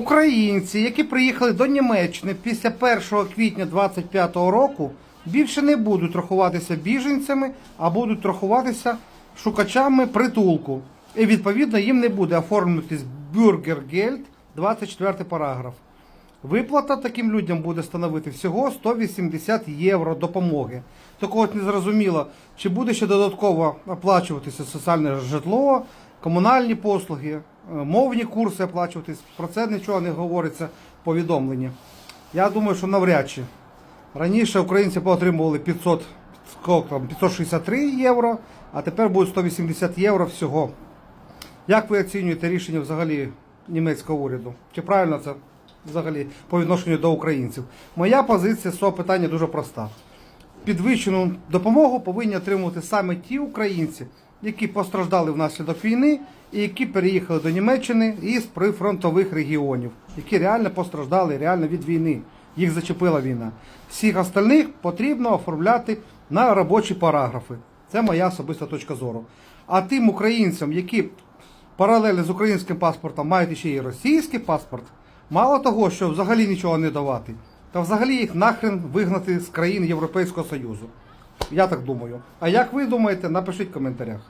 Українці, які приїхали до Німеччини після 1 квітня 2025 року, більше не будуть рахуватися біженцями, а будуть рахуватися шукачами притулку. І відповідно їм не буде оформлюватись бюргергельд, 24 параграф. Виплата таким людям буде становити всього 180 євро допомоги. Такого от не зрозуміло, чи буде ще додатково оплачуватися соціальне житло, комунальні послуги, мовні курси оплачуватись. Про це нічого не говориться в повідомленні. Я думаю, що навряд чи. Раніше українці отримували 500, скільки 563 євро, а тепер буде 180 євро всього. Як ви оцінюєте рішення взагалі німецького уряду? Чи правильно це взагалі по відношенню до українців? Моя позиція з цього питання дуже проста. Підвищену допомогу повинні отримувати саме ті українці, які постраждали внаслідок війни і які переїхали до Німеччини із прифронтових регіонів, які реально постраждали реально від війни. Їх зачепила війна. Всіх остальних потрібно оформляти на робочі параграфи. Це моя особиста точка зору. А тим українцям, які паралельно з українським паспортом мають ще й російський паспорт, мало того, що взагалі нічого не давати, та взагалі їх нахрен вигнати з країн Європейського Союзу. Я так думаю. А як ви думаєте, напишіть в коментарях.